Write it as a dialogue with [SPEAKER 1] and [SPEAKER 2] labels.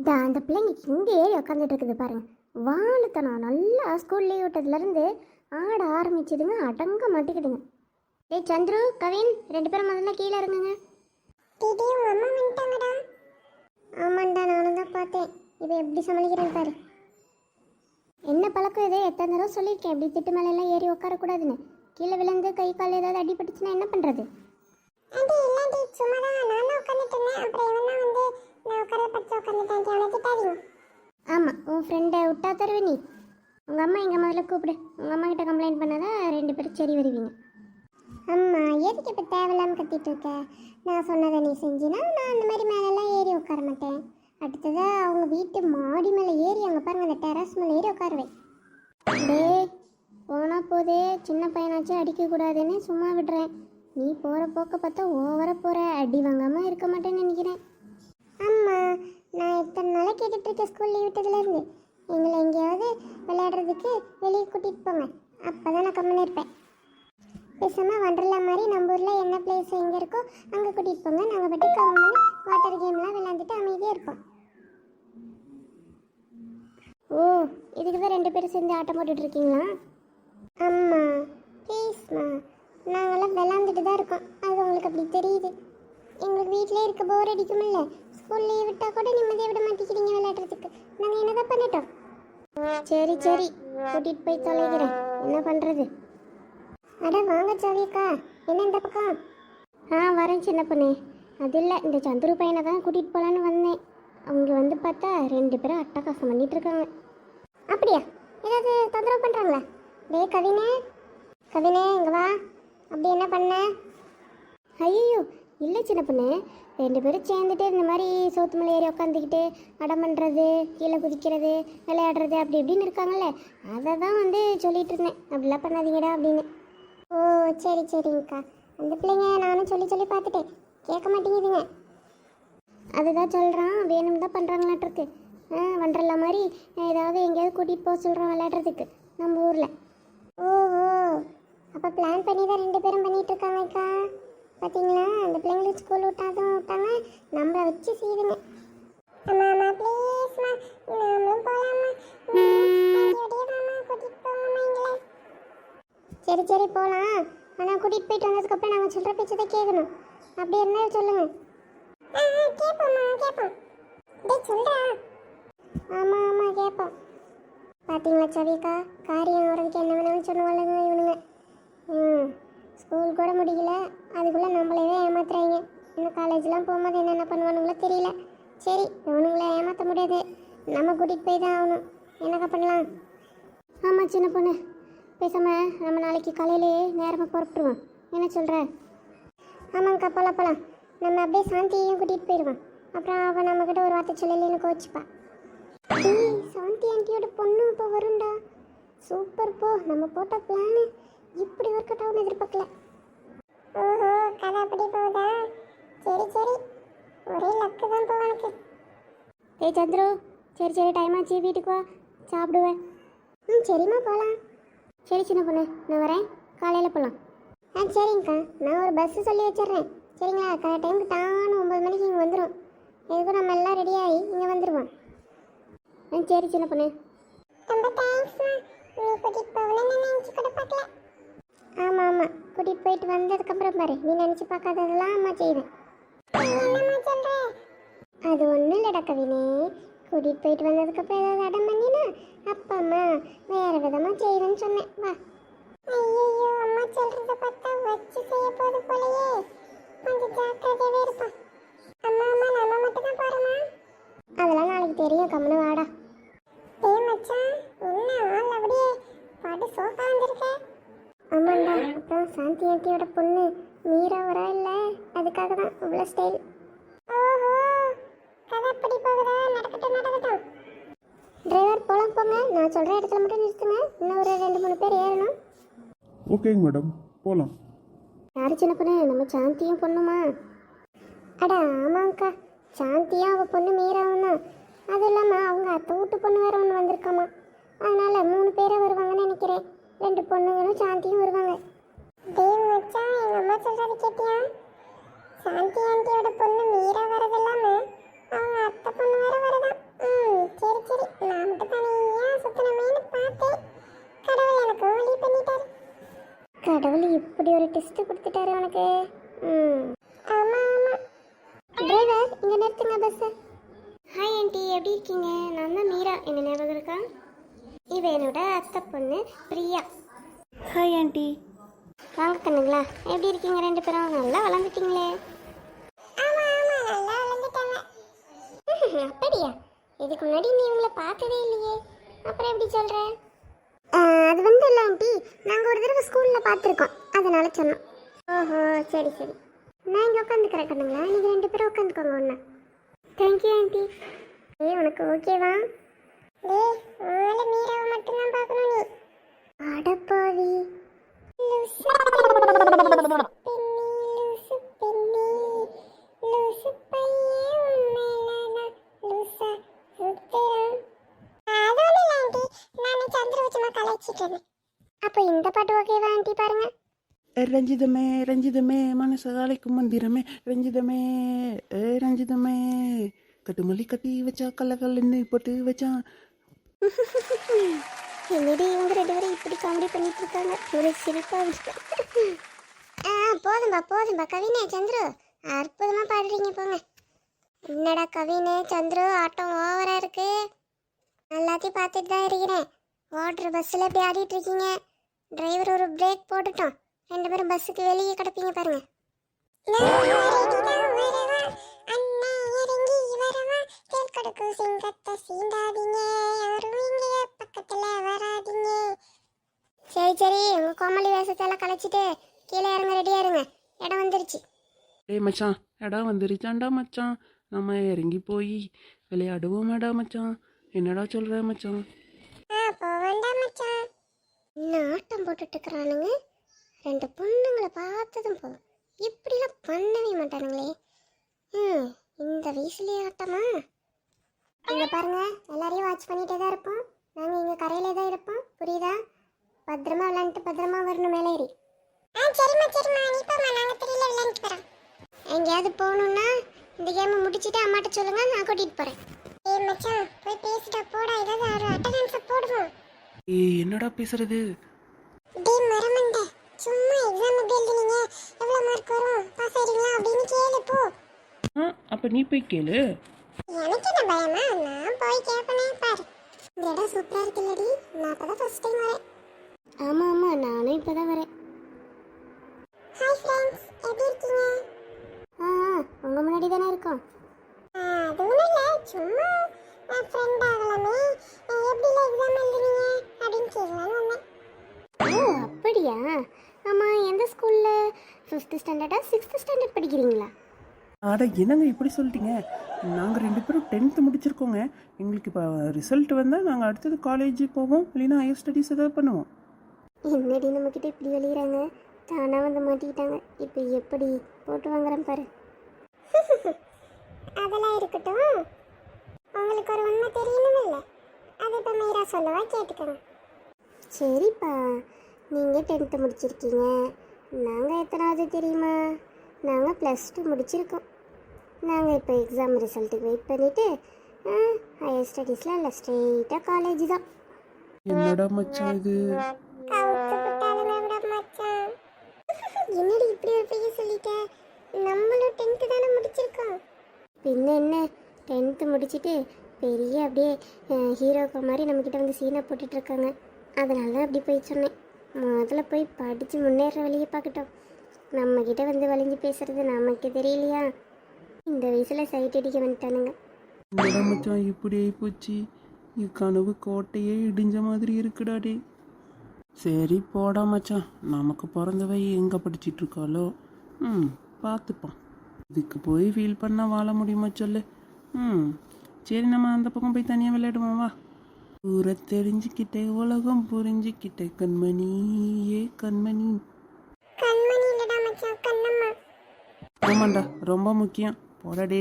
[SPEAKER 1] இந்த அந்த பிள்ளைங்க இங்கே ஏறி உட்காந்துட்டு இருக்குது பாருங்க. வாழுத்தனம் நல்லா ஸ்கூல் லீவ் விட்டதுலேருந்து ஆட ஆரம்பிச்சதுங்க அடங்க மாட்டேங்குதுங்க. டேய் சந்துரு கவின் ரெண்டு பேரும் முதல்ல கீழே இருங்குங்க. ஆமாண்டா நானும் தான் பார்த்தேன். இப்போ எப்படி சமாளிக்கிறேன்னு பாரு. என்ன பழக்கம் இது? எத்தனை தடவை சொல்லியிருக்கேன் இப்படி திட்டு மேலெல்லாம் ஏறி உட்காரக்கூடாதுன்னு கீழே விழுந்து கை கால் ஏதாவது அடிபட்டுச்சுன்னா என்ன பண்ணுறது
[SPEAKER 2] சும்மா தான் நானும் உட்காந்துட்டு இருந்தேன். அப்புறம் இவன் வந்து உட்கார படுத்து உட்காந்துட்டேன் அவனை திட்டாதீங்க
[SPEAKER 1] ஆமாம் உன் ஃப்ரெண்டை விட்டா தருவே நீ. உங்கள் அம்மா எங்கள் முதல்ல கூப்பிடு. உங்கள் அம்மா கிட்ட கம்ப்ளைண்ட் பண்ணாதான் ரெண்டு பேரும் சரி வருவீங்க.
[SPEAKER 2] அம்மா எதுக்கு இப்போ தேவையில்லாம கத்திட்டு இருக்க? நான் சொன்னதை நீ செஞ்சினா நான் அந்த மாதிரி மேலெல்லாம் ஏறி உட்கார மாட்டேன். அடுத்ததா அவங்க வீட்டு மாடி மேலே ஏறி அங்கே பாருங்க அந்த டெரஸ் மேலே ஏறி உட்காருவேன்
[SPEAKER 1] டேய் போனா போதே சின்ன பையனாச்சும் அடிக்கக்கூடாதுன்னு சும்மா விடுறேன். நீ போகிற போக்க பார்த்தா ஓவர போகிற அடி வாங்காமல் இருக்க மாட்டேன்னு நினைக்கிறேன்.
[SPEAKER 2] அம்மா நான் இத்தனை நாளாக கேட்டுட்ருக்கேன் ஸ்கூல் லீவ் விட்டதுலேருந்து எங்களை எங்கேயாவது விளையாடுறதுக்கு வெளியே கூட்டிகிட்டு போங்க. அப்போ தான் நான் கம்முன்னு இருப்பேன். பேசாமல் வண்டர்லா மாதிரி நம்ம ஊரில் என்ன பிளேஸ் எங்கே இருக்கோ அங்கே கூட்டிகிட்டு போங்க. நாங்கள் பட்டு கம்மன் வாட்டர் கேம்லாம் விளையாண்டுட்டு அமைதியாக இருப்போம்.
[SPEAKER 1] ஓ இதுக்கு தான் ரெண்டு பேரும் சேர்ந்து ஆட்டம் போட்டுட்ருக்கீங்களா
[SPEAKER 2] அம்மா ப்ளீஸ்மா நாங்களாம் விளாண்டுட்டு தான் இருக்கோம். அது உங்களுக்கு அப்படி தெரியுது. எங்களுக்கு வீட்டிலே இருக்க போர் அடிக்குமில்ல ஸ்கூல் லீவ் விட்டால் கூட நிம்மதியாக விட மாட்டேங்கிறீங்க விளையாடுறதுக்கு. நாங்கள் என்னதான் பண்ணிட்டோம்?
[SPEAKER 1] சரி சரி. கூட்டிகிட்டு போய் தொலைகிறேன். என்ன பண்ணுறது
[SPEAKER 2] அட வாங்க ஜாவியக்கா என்ன இந்த பக்கம்?
[SPEAKER 1] ஆ வரேன் சின்ன பொண்ணு. அது இல்லை இந்த சந்துரு பையனை தான் கூட்டிகிட்டு போகலான்னு வந்தேன். அவங்க வந்து பார்த்தா ரெண்டு பேரும் அட்டகாசம் பண்ணிட்டு இருக்காங்க.
[SPEAKER 2] அப்படியா? ஏதாவது தொந்தரவு பண்ணுறாங்களா டே கவினே. கவினே இங்கே வா. அப்படி என்ன பண்ண?
[SPEAKER 1] ஐயோ இல்லை சின்ன பொண்ணு. ரெண்டு பேரும் சேர்ந்துட்டு இந்த மாதிரி சோத்து மலை ஏறி உட்காந்துக்கிட்டு அடம் பண்ணுறது கீழே குதிக்கிறது விளையாடுறது அப்படி இப்படின்னு இருக்காங்கல்ல. அதை தான் வந்து சொல்லிட்டு இருந்தேன். அப்படிலாம் பண்ணாதீங்கடா அப்படின்னு.
[SPEAKER 2] ஓ சரி சரிங்கக்கா. அந்த பிள்ளைங்க நானும் சொல்லி சொல்லி பார்த்துட்டேன். கேட்க மாட்டேங்குதுங்க.
[SPEAKER 1] அதுதான் சொல்கிறான் வேணும் தான் பண்ணுறாங்களாட்டிருக்கு ஆ வண்டர்லா மாதிரி ஏதாவது எங்கேயாவது கூட்டிகிட்டு போக சொல்கிறோம் விளையாடுறதுக்கு. நம்ம ஊரில்.
[SPEAKER 2] ஓஹோ. அப்போ பிளான் பண்ணி தான் ரெண்டு பேரும் பண்ணிகிட்டு இருக்காங்கக்கா. பார்த்தீங்களா அந்த பிள்ளைங்களை ஸ்கூல் விட்டாதும் விட்டாங்க. நம்மளை வச்சு செய்யுதுங்க. அம்மா ப்ளீஸ்மா நாமளும் போகலாமா சரி சரி போகலாம் ஆனால் கூட்டிகிட்டு போயிட்டு வந்ததுக்கப்புறம் நாங்கள் சொல்கிற பேச்சு தான் கேட்கணும் அப்படி இருந்தால் சொல்லுங்க. கேட்போம்மா கேட்போம் டேய் சொல்கிறா ஆமாம் ஆமாம் கேட்போம் பார்த்தீங்களா சவிக்கா காரியம் ஆகிறதுக்கு என்ன வேணாலும் சொல்லுவாளுங்க இவனுங்க. ம். ஸ்கூல் கூட முடியல. அதுக்குள்ளே நம்மளையே ஏமாத்துறாங்க. இன்னும் காலேஜ்லாம் போகும்போது என்னென்ன பண்ணுவானுங்களோ தெரியல. சரி இவனுங்கள ஏமாற்ற முடியாது. நம்ம கூட்டிகிட்டு போய் தான் ஆகணும். என்னக்கா பண்ணலாம்?
[SPEAKER 1] ஆமாம் சின்ன பொண்ணு. பேசாமல் நம்ம நாளைக்கு காலையிலேயே நேரமாக புறப்பட்டுருவோம். என்ன சொல்கிற
[SPEAKER 2] ஆமாங்கக்கா போகலாம் போகலாம் நம்ம அப்படியே சாந்தியையும் கூட்டிகிட்டு போயிடுவோம் அப்புறம் அவள் நம்மக்கிட்ட ஒரு வார்த்தை சொல்லலைன்னு கோச்சிப்பா. சாந்தி ஆண்டியோட பொண்ணு இப்போ வரும்டா. சூப்பர் போ. நம்ம போட்ட பிளானு இப்படி ஒர்க் அவுட் ஆகும்னு எதிர்பார்க்கல. ஓஹோ கதை அப்படி போகுதா? சரி சரி. ஒரே லக்கு தான் போ உனக்கு.
[SPEAKER 1] ஏய் சந்துரு சரி சரி டைம் ஆச்சு வீட்டுக்கு வா. சாப்பிடுவேன்.
[SPEAKER 2] ம் சரிம்மா போகலாம்
[SPEAKER 1] சரி சின்ன பொண்ணு நான் வரேன். காலையில் போகலாம்
[SPEAKER 2] ஆ சரிங்கக்கா. நான் ஒரு பஸ்ஸு சொல்லி வச்சிடுறேன். சரிங்களா? கரெக்ட் டைமுக்கு டான்னு ஒம்பது மணிக்கு இங்கே வந்துடும் எதுக்கும் நம்ம எல்லாம் ரெடி ஆகி இங்கே வந்துடுவோம்
[SPEAKER 1] ஆ சரி சின்ன பொண்ணு.
[SPEAKER 2] ரொம்ப தேங்க்ஸ்மா நீ கூட்டிகிட்டு போகலன்னு நினச்சி கூட பார்க்கல. ஆமாம் ஆமாம் கூட்டிகிட்டு போயிட்டு வந்ததுக்கப்புறம் பாரு நீ நினச்சி பார்க்காததெல்லாம் அம்மா செய்வேன். அது ஒன்றும் இல்லைடா கவினே. கூட்டிகிட்டு போயிட்டு வந்ததுக்கப்புறம் ஏதாவது அடம் பண்ணினா அப்பா அம்மா வேறு விதமாக செய்வேன்னு சொன்னேன். வா. ஐயோ அம்மா சொல்கிறத பார்த்தா வச்சு செய்ய போகுது போலயே. கொஞ்சம் ஜாக்கிரதையாகவே இருப்பான் அம்மா அம்மா நம்ம மட்டும் தான் போகிறோமா அதெல்லாம் நாளைக்கு தெரியும் கம்முனு வாடா ஏய் மச்சான் என்ன ஆள் அப்படியே பாட்டு சோஃபா வந்திருக்க ஆமாண்டா அப்புறம் சாந்தி ஆண்டியோட பொண்ணு. மீரா வரா இல்லை? அதுக்காக தான் இவ்வளோ ஸ்டைல் ஓஹோ கதை அப்படி போகுதா? நடக்கட்டும் நடக்கட்டும். டிரைவர் போலாம் போங்க. நான் சொல்கிற இடத்துல மட்டும் நிறுத்துங்க. இன்னும் ஒரு ரெண்டு மூணு பேர் ஏறணும்.
[SPEAKER 3] ஓகேங்க மேடம் போகலாம்
[SPEAKER 1] யார் சின்ன பொண்ணு? நம்ம சாந்தியும் பொண்ணுமா?
[SPEAKER 2] அட ஆமாங்க்கா சாந்தியும் அவள் பொண்ணு மீராவும் தான். அதுவும் இல்லாமல் அவங்க அத்தை வீட்டு பொண்ணு வேற ஒன்று வந்திருக்காமா. அதனால மூணு பேரே வருவாங்கன்னு நினைக்கிறேன். ரெண்டு பொண்ணுங்களும் சாந்தியும் வருவாங்க டேய் மச்சான் எங்கள் அம்மா சொல்கிறது கேட்டியா சாந்தி ஆண்டியோட பொண்ணு மீரா வரது இல்லாமல் அவங்க அத்தை பொண்ணு வேற வருதான்
[SPEAKER 1] டெஸ்ட் கொடுத்துட்டாரு உனக்கு ம் ஆமாம் ஆமாம் டிரைவர் இங்கே நிறுத்துங்க பஸ்ஸை ஹாய் ஆண்டி எப்படி இருக்கீங்க நான் தான் மீரா என்ன ஞாபகம் இருக்கா இவ என்னோட அத்தை பொண்ணு பிரியா
[SPEAKER 2] ஹாய் ஆண்டி
[SPEAKER 1] வாங்க கண்ணுங்களா எப்படி இருக்கீங்க ரெண்டு பேரும் நல்லா வளர்ந்துட்டீங்களே
[SPEAKER 2] ஆமா ஆமா நல்லா வளர்ந்துட்டாங்க
[SPEAKER 1] அப்படியா? இதுக்கு முன்னாடி நீ இவங்களை பார்த்ததே இல்லையே. அப்புறம் எப்படி சொல்ற? அது வந்து இல்லை ஆண்டி. நாங்கள் ஒரு தடவை ஸ்கூலில் பார்த்துருக்கோம். அதனால சொன்னோம். ஓஹோ சரி சரி. நான் இங்கே உட்காந்துக்கிறேன் கண்ணுங்களா? நீங்கள் ரெண்டு பேரும் உட்காந்துக்கோங்க ஒன்றா தேங்க்யூ ஆண்டி. ஏய் உனக்கு ஓகேவா
[SPEAKER 2] டேய் உங்களை மீராவை மட்டும்தான் பார்க்கணும் நீ
[SPEAKER 1] அடப்பாவி
[SPEAKER 2] லூசு பெண்ணி லூசு பெண்ணி லூசு பையன் உண்மையில லூசா சுத்துறான் அது ஒன்றும் இல்லை ஆண்டி நான் சந்திர வச்சுமா கலாய்ச்சிட்டு இருந்தேன்
[SPEAKER 1] அப்போ இந்த பாட்டு ஓகேவா ஆண்டி பாருங்க.
[SPEAKER 3] ரஞ்சிதமே ரஞ்சிதமே மனசகாலைக்கும் மந்திரமே. ரஞ்சிதமே ஏ ரஞ்சிதமே. கட்டுமல்லி கட்டி வச்சா கல்ல கல்லுன்னு போட்டு வச்சான்
[SPEAKER 1] என்னடி இவங்க ரெண்டு பேரும் இப்படி காமெடி பண்ணிட்டு இருக்காங்க? ஒரு சிரிப்பா ஆ போதும்பா போதும்பா. கவினே சந்துரு அற்புதமா பாடுறீங்க போங்க. என்னடா கவினு சந்துரு ஆட்டம் ஓவரா இருக்கு. எல்லாத்தையும் பார்த்துட்டு தான் இருக்கிறேன். ஓடுற பஸ்ஸில் இப்படி ஆடிட்டு இருக்கீங்க. டிரைவர் ஒரு பிரேக் போட்டுட்டோம். ரெண்டு பேரும் பஸ்ஸுக்கு வெளியே கிடப்பீங்க பாருங்க. சரி சரி உங்க கோமலி வேஷத்தெல்லாம் கலைச்சிட்டு கீழே இறங்க ரெடியா இருங்க. இடம் வந்துருச்சு.
[SPEAKER 3] டேய் மச்சான் இடம் வந்துருச்சாண்டா மச்சான்? நம்ம இறங்கி போய் விளையாடுவோமாடா மச்சான். என்னடா சொல்ற மச்சான்?
[SPEAKER 2] ஆ மச்சான்
[SPEAKER 1] இன்னும் ஆட்டம் போட்டுட்டு இருக்கிறானுங்க ரெண்டு பொண்ணுங்களை பார்த்ததும் போதும். இப்படிலாம் பண்ணவே மாட்டானுங்களே. ம் இந்த வயசுலயே ஆட்டமா? இங்க பாருங்க எல்லாரையும் வாட்ச் பண்ணிட்டே தான் இருப்போம். நாங்க இங்க கரையில தான் இருப்போம். புரியுதா? பத்திரமா விளையாண்டுட்டு பத்திரமா வரணும் மேலே ஏறி.
[SPEAKER 2] ஆ சரிம்மா சரிம்மா. நீ போம்மா நாங்க தெரியல விளையாண்டு போறோம்
[SPEAKER 1] எங்கேயாவது போகணும்னா இந்த கேமை முடிச்சிட்டு அம்மாட்ட சொல்லுங்க நான் கூட்டிட்டு போறேன்.
[SPEAKER 2] ஏய் மச்சான் போய் பேசிட்டா போடா. ஏதாவது ஒரு அட்டெண்டன்ஸ் போடுவோம்.
[SPEAKER 3] ஏய் என்னடா பேசுறது?
[SPEAKER 2] டேய் மரமண்ட சும்மா எக்ஸாம் எழுதுனீங்க. எவ்வளவு மார்க் வரும்? பாஸ் ஆயிடுங்களா அப்படின்னு கேளு போ.
[SPEAKER 3] ஆ அப்போ நீ போய் கேளு.
[SPEAKER 2] எனக்கு என்ன பயமா? நான் போய் கேட்பனே பாரு. இந்த இடம் சூப்பரா இருக்குல்லடி. நான் அப்பதான் ஃபர்ஸ்ட் டைம் வரேன்.
[SPEAKER 1] ஆமா ஆமா நானும் இப்பதான் வரேன்.
[SPEAKER 2] ஹாய் ஃப்ரெண்ட்ஸ் எப்படி இருக்கீங்க?
[SPEAKER 1] ஆ உங்க முன்னாடி தானே இருக்கோம்.
[SPEAKER 2] ஆ, அது ஒன்றும் இல்லை. சும்மா ஃப்ரெண்ட் ஆகலாமே. அஹ், எப்படில எக்ஸாம் எழுதுனீங்க? அப்படின்னு கேட்கலான்னு வந்தேன்
[SPEAKER 1] ஓ அப்படியா? ஆமா எந்த ஸ்கூல்ல ஃபிஃப்த் ஸ்டாண்டர்டா சிக்ஸ்த் ஸ்டாண்டர்ட் படிக்கிறீங்களா?
[SPEAKER 3] அட என்னங்க இப்படி சொல்லிட்டீங்க? நாங்கள் ரெண்டு பேரும் டென்த்து முடிச்சிருக்கோங்க. எங்களுக்கு இப்போ ரிசல்ட் வந்தால் நாங்கள் அடுத்தது காலேஜ் போவோம். இல்லைன்னா ஹையர் ஸ்டடீஸ் ஏதாவது பண்ணுவோம்.
[SPEAKER 1] என்னடி நம்மக்கிட்ட இப்படி வெளியிறாங்க தானா வந்து மாட்டிக்கிட்டாங்க. இப்போ எப்படி போட்டு வாங்குறேன் பாரு.
[SPEAKER 2] அதெல்லாம் இருக்கட்டும். உங்களுக்கு ஒரு உண்மை தெரியணுமில்ல. அது இப்போ மீரா சொல்லவா கேட்டுக்கோங்க
[SPEAKER 1] சரிப்பா. நீங்கள் டென்த்து முடிச்சிருக்கீங்க. நாங்கள் எத்தனாவது தெரியுமா? நாங்கள் ப்ளஸ் டூ முடிச்சிருக்கோம். நாங்கள் இப்போ எக்ஸாம் ரிசல்ட்டுக்கு வெயிட் பண்ணிவிட்டு ஹையர் ஸ்டடீஸில் இல்லை ஸ்ட்ரெயிட்டாக காலேஜ் தான்.
[SPEAKER 3] என்னடா மச்சான் இது?
[SPEAKER 1] என்னடி இப்படி ஒரு பையன் சொல்லிட்ட? நம்மளும் டென்த்து தானே முடிச்சிருக்கோம். பின்ன என்ன? டென்த்து முடிச்சிட்டு பெரிய அப்படியே ஹீரோக்கு மாதிரி நம்மக்கிட்ட வந்து சீனை போட்டுட்டு இருக்காங்க. அதனால தான் அப்படி போய் சொன்னேன். முதல்ல போய் படித்து முன்னேற வழியை பார்க்கட்டும். நம்மக்கிட்ட வந்து வலிஞ்சு பேசுறது நமக்கு தெரியலையா? இந்த வயசில் சைட் அடிக்க வந்துட்டானுங்க.
[SPEAKER 3] என்னடா மச்சான் இப்படி போச்சு? இது கனவு கோட்டையே இடிஞ்ச மாதிரி இருக்குடா டே சரி போடா மச்சான். நமக்கு பிறந்தவை எங்கே படிச்சிட்டு இருக்காளோ? ம் பார்த்துப்பான். இதுக்கு போய் ஃபீல் பண்ணால் வாழ முடியுமா சொல்லு? ம். சரி நம்ம அந்த பக்கம் போய் தனியாக விளையாடுவோம் வா. ஊரை தெரிஞ்சுக்கிட்டே உலகம் புரிஞ்சுக்கிட்டே கண்மணி. ஏ கண்மணி ஆமாண்டா ரொம்ப முக்கியம். போடா டே